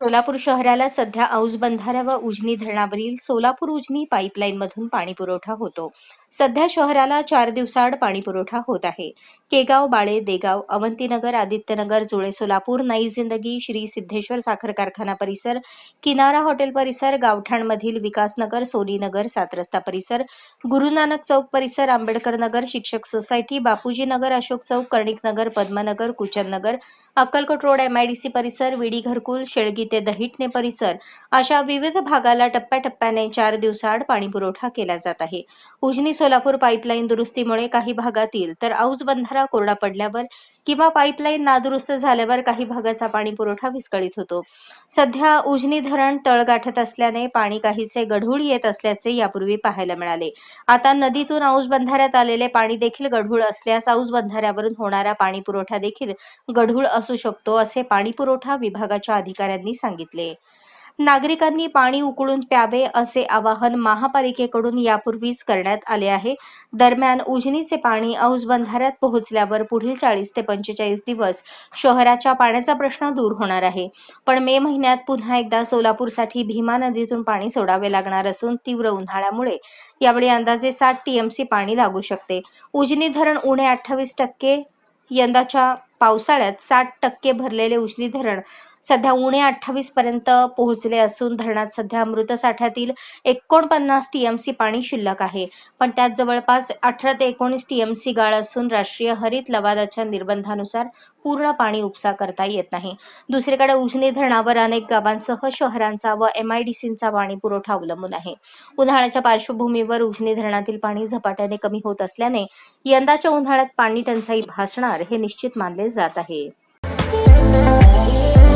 सोलापूर शहराला सध्या औज बंधारा व उजनी धरणावरील सोलापूर उजनी पाईपलाईनमधून पाणी पुरवठा होतो. सध्या शहराला चार दिवसाआड पाणी पुरवठा होत आहे. केगाव बाळे देगाव अवंतीनगर आदित्यनगर जुळे सोलापूर नाई जिंदगी श्री सिद्धेश्वर साखर कारखाना परिसर किनारा हॉटेल परिसर गावठाणमधील विकासनगर सोनीनगर सात रस्ता परिसर गुरुनानक चौक परिसर आंबेडकर नगर शिक्षक society Bapuji Nagar Ashok Chowk Karnik Nagar Padmanagar Kuchan Nagar Akkalkot road MIDC परिसर विडी घरकुल शेळगी ते दहिटणे परिसर अशा विविध भागाला टप्प्याटप्प्याने चार दिवसाआड पाणी पुरवठा केला जात आहे. उजनी सोलापूर पाईपलाईन दुरुस्तीमुळे काही भागातील तर औज बंधारा कोरडा पडल्यावर किंवा पाईपलाईन नादुरुस्त झाल्यावर काही भागाचा पाणी पुरवठा विस्कळीत होतो. सध्या उजनी धरण तळ गाठत असल्याने पाणी काहीसे गढूळ येत असल्याचे यापूर्वी पाहायला मिळाले. आता नदीतून औज बंधाऱ्यात आलेले पाणी देखील गढूळ असल्यास औज बंधाऱ्यावरून होणारा पाणी पुरवठा देखील गढूळ असू शकतो असे पाणी पुरवठा विभागाच्या अधिकाऱ्यांनी सांगितले. नागरिकांनी पाणी उकळून प्यावे असे आवाहन महापालिकेकडून यापूर्वीच करण्यात आले आहे. दरम्यान उजनीचे पाणी औज बंधाऱ्यात पोहोचल्यावर पुढील चाळीस ते पंचेचाळीस दिवस शहराच्या पाण्याचा प्रश्न दूर होणार आहे. पण मे महिन्यात पुन्हा एकदा सोलापूरसाठी भीमा नदीतून पाणी सोडावे लागणार असून तीव्र उन्हाळ्यामुळे यावेळी अंदाजे साठ टीएमसी पाणी लागू शकते. उजनी धरण उणे अठ्ठावीस टक्के यंदाच्या पावसाळ्यात साठ टक्के भरलेले उजनी धरण सध्या उणे अठ्ठावीस पर्यंत पोहोचले असून धरणात सध्या मृतसाठ्यातील एकोणपन्नास टीएमसी पाणी शिल्लक आहे. पण त्यात जवळपास अठरा ते एकोणीस टीएमसी गाळ असून राष्ट्रीय हरित लवादाच्या निर्बंधानुसार पूर्ण पाणी उपसा करता येत नाही. दुसरीकडे उजनी धरणावर अनेक गावांसह शहरांचा व एमआयडीसीचा पाणी पुरवठा अवलंबून आहे. उन्हाळ्याच्या पार्श्वभूमीवर उजनी धरणातील पाणी झपाट्याने कमी होत असल्याने यंदाच्या उन्हाळ्यात पाणी टंचाई भासणार हे निश्चित मानले जात आहे.